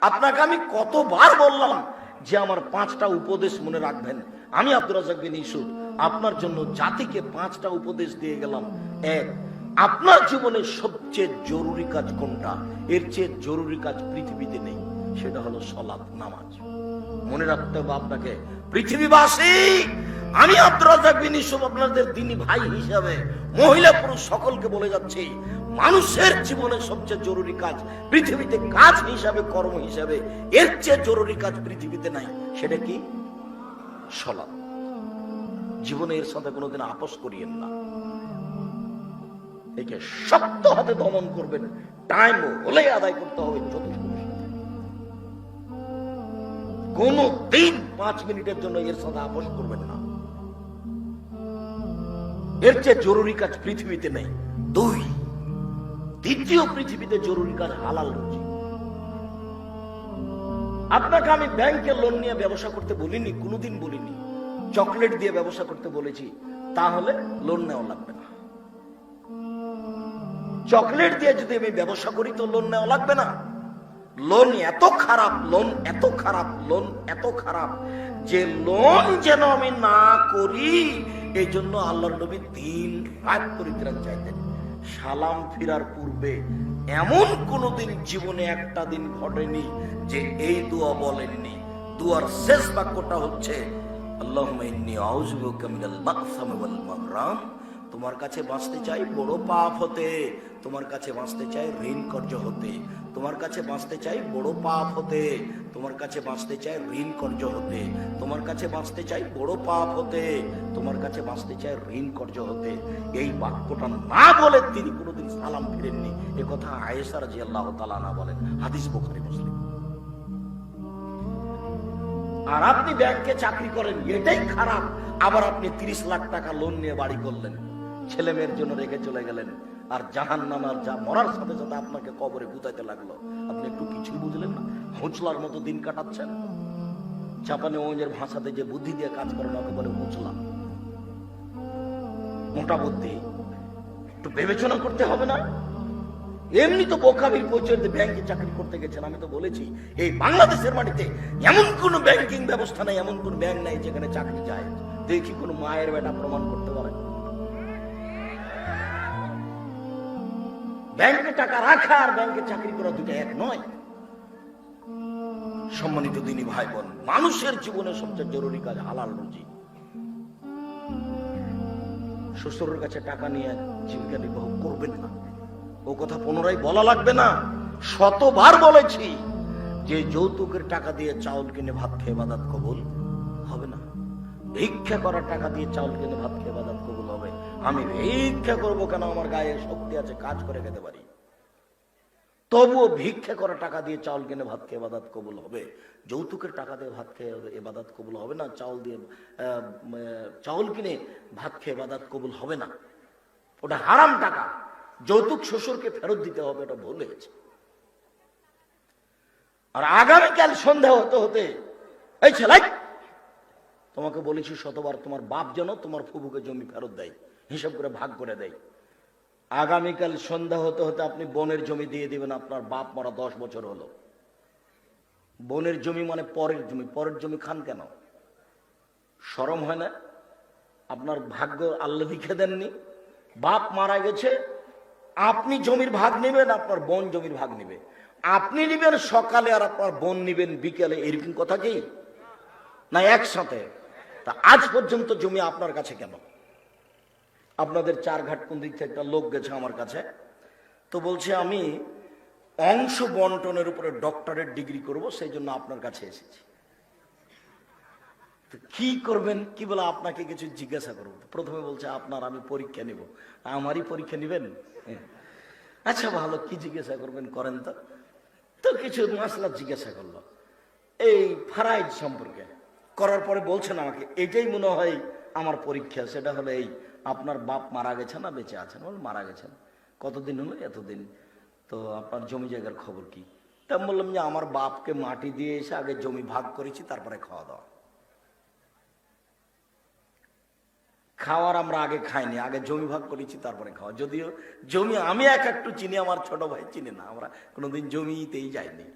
আপনাকে আমি কতবার বললাম যে আমার পাঁচটা উপদেশ মনে রাখবেন? আমি আব্দুল রাজাক ইসুফ আপনার জন্য জাতিকে পাঁচটা উপদেশ দিয়ে গেলাম। এক, আপনার জীবনের সবচেয়ে জরুরি কাজ কোনটা? এর চেয়ে জরুরি কাজ পৃথিবীতে নেই, সেটা হলো সলাপ নামাজ। মনে রাখতে হবে আপনাকে, পৃথিবীবাসী, আমি আব্দুল রাজাক ইসুফ আপনাদের দিনী ভাই হিসাবে মহিলা পুরুষ সকলকে বলে যাচ্ছি মানুষের জীবনের সবচেয়ে জরুরি কাজ, পৃথিবীতে কাজ হিসাবে, কর্ম হিসাবে, এর চেয়ে জরুরি কাজ পৃথিবীতে নাই। সেটা কি? সলাপ জীবনে এর সাথে কোনোদিন আপোষ করিয়েন না। একে শক্ত হাতে দমন করবেন। টাইম হলে আদায় করতে হবে কোন দিন পাঁচ মিনিটের জন্য এর সাথে আপোষ করবেন না। এর চেয়ে জরুরি কাজ পৃথিবীতে নেই। দুই দ্বিতীয় পৃথিবীতে জরুরি কাজ হালাল রুজি। আপনাকে আমি ব্যাংকে লোন নিয়ে ব্যবসা করতে বলিনি, কোনোদিন বলিনি। চকলেট দিয়ে ব্যবসা করতে বলেছি, তাহলে লোন নেওয়া লাগবে না। চকলেট দিয়ে যদি আমি ব্যবসা করি তো লোন নেওয়া লাগবে না। লোন এত খারাপ, লোন এত খারাপ, লোন এত খারাপ যে লোন যেন আমি না করি এই জন্য আল্লাহ নবী তিন রাত পরিত্রাণ চাইতেন। সালাম ফিরার পূর্বে এমন কোনদিন জীবনে একটা দিন ঘটেনি যে এই দোয়া বলেননি। দুয়ার শেষ বাক্যটা হচ্ছে তোমার কাছে বাঁচতে চাই বড় পাপ হতে। তোমার কাছে বাঁচতে চাই ঋণ কর্য হতে। তোমার কাছে বাঁচতে চাই বড় পাপ হতে। তোমার কাছে বাঁচতে চাই ঋণ কর্য হতে। তোমার কাছে বাঁচতে চাই বড় পাপ হতে। তোমার কাছে বাঁচতে চাই ঋণ কর্য হতে। এই বাক্যটা না বলে তিনি কোনোদিন সালাম ফিরেননি। এ কথা আয়েসার জি আল্লাহ তালা না বলেন। হাদিস বোখারি, মুসলিম। আর আপনি ব্যাংকে চাকরি করেন, এটাই খারাপ। আবার আপনি তিরিশ লাখ টাকা লোন নিয়ে বাড়ি করলেন। ছেলে মেয়ের জন্য রেখে চলে গেলেন। আর জাহান নামার যা মরার সাথে সাথে আপনাকে কবরে গুতাইতে লাগল। আপনি একটু কিছুই বুঝলেন না? হুঁচলার মতো দিন কাটাচ্ছেন। জাপানে ওজের ভাষাতে যে বুদ্ধি দিয়ে কাজ করে ওকে বলে হুঁচলা। মোটা বুদ্ধি। একটু বিবেচনা করতে হবে না? এমনি তো বোকাবির পরিচয় ব্যাংকে চাকরি করতে গেছেন, আমি তো বলেছি, এই বাংলাদেশের মাটিতে এমন কোন ব্যাংকিং ব্যবস্থা নাই, এমন কোন ব্যাংক নাই যেখানে চাকরি যায়। দেখি কোন মায়ের বেটা প্রমাণ করতে পারে। ব্যাংকে টাকা রাখা আর ব্যাংকে চাকরি করা দুটো এক নয়। সম্মানিত দিনী ভাই বোন মানুষের জীবনে সবচেয়ে জরুরি কাজ হালাল রুজি। শ্বশুরের কাছে টাকা নিয়ে জীবিকা নির্বাহ করবেন না। ও কথা পুনরায় বলা লাগবে না। শতবার বলেছি, যে যৌতুকের টাকা দিয়ে চাউল কিনে ভাত খেয়ে বাদাত কবুল হবে না। ভিক্ষা করার টাকা দিয়ে চাউল কিনে ভাত খেয়ে বাদাত কবুল আমি ভিক্ষা করব কেন? আমার গায়ে শক্তি আছে, কাজ করে খেতে পারি। তবুও ভিক্ষা করা টাকা দিয়ে চাউল কিনে ভাত খেয়ে বাদাত কবুল হবে। যৌতুকের টাকা দিয়ে ভাত খেয়ে এবাদাত কবুল হবে না, চাউল দিয়ে চাউল কিনে ভাত খেয়ে বাদাত কবুল হবে না। ওটা হারাম টাকা। যৌতুক শ্বশুরকে ফেরত দিতে হবে, এটা ভুল হয়েছে। আর আগামীকাল সন্ধ্যা হতে হতে, এই ছেলে, তোমাকে বলেছি শতবার, তোমার বাপ যেন তোমার ফুবুকে জমি ফেরত দেয়। হিসাব করে ভাগ করে দেয়। আগামীকাল সন্ধ্যা হতে হতে আপনি বনের জমি দিয়ে দিবেন, আপনার বাপ মরা দশ বছর হলো। বনের জমি মানে পরের জমি পরের জমি খান কেন? সরম হয় না? আপনার ভাগ্য আল্লাহ লিখে দেননি। বাপ মারা গেছে, আপনি জমির ভাগ নেবেন, আপনার বোন জমির ভাগ নেবে। আপনি নেবেন সকালে আর আপনার বোন নেবেন বিকেলে, এরকম কথা কি? না, একসাথে। তা আজ পর্যন্ত জমি আপনার কাছে কেন? আপনাদের চার ঘাট কোন দিক থেকে একটা লোক গেছে আমার কাছে, তো বলছে, আমি অংশ বন্টনের উপরে ডক্টরেট ডিগ্রি করব, সেই জন্য আপনার কাছে এসেছি। তো কি করবেন? কি বলে আপনাকে কিছু জিজ্ঞাসা করব? প্রথমে বলছে, আপনার আমি পরীক্ষা নিব। আমারই পরীক্ষা নেবেন? হ্যাঁ। আচ্ছা ভালো, কি জিজ্ঞাসা করবেন করেন তো। তো কিছু মাসলা জিজ্ঞাসা করল। এই ফারাইজ সম্পর্কে করার পরে বলছেন আমাকে, এটাই মনে হয় আমার পরীক্ষা, সেটা হলো এই। আপনার বাপ মারা গেছে না, বেঁচে আছেন? বল মারা গেছেন। কতদিন হলো? এতদিন। তো আপনার জমি জায়গার খবর কি? তা বললাম যে, আমার বাপকে মাটি দিয়ে এসে আগে জমি ভাগ করেছি, তারপরে খাওয়া দাওয়া। খাওয়ার আমরা আগে খাইনি, আগে জমি ভাগ করেছি, তারপরে খাওয়া। যদিও জমি আমি এক একটু চিনি, আমার ছোট ভাই চিনি না, আমরা কোনোদিন জমিতেই যাইনি।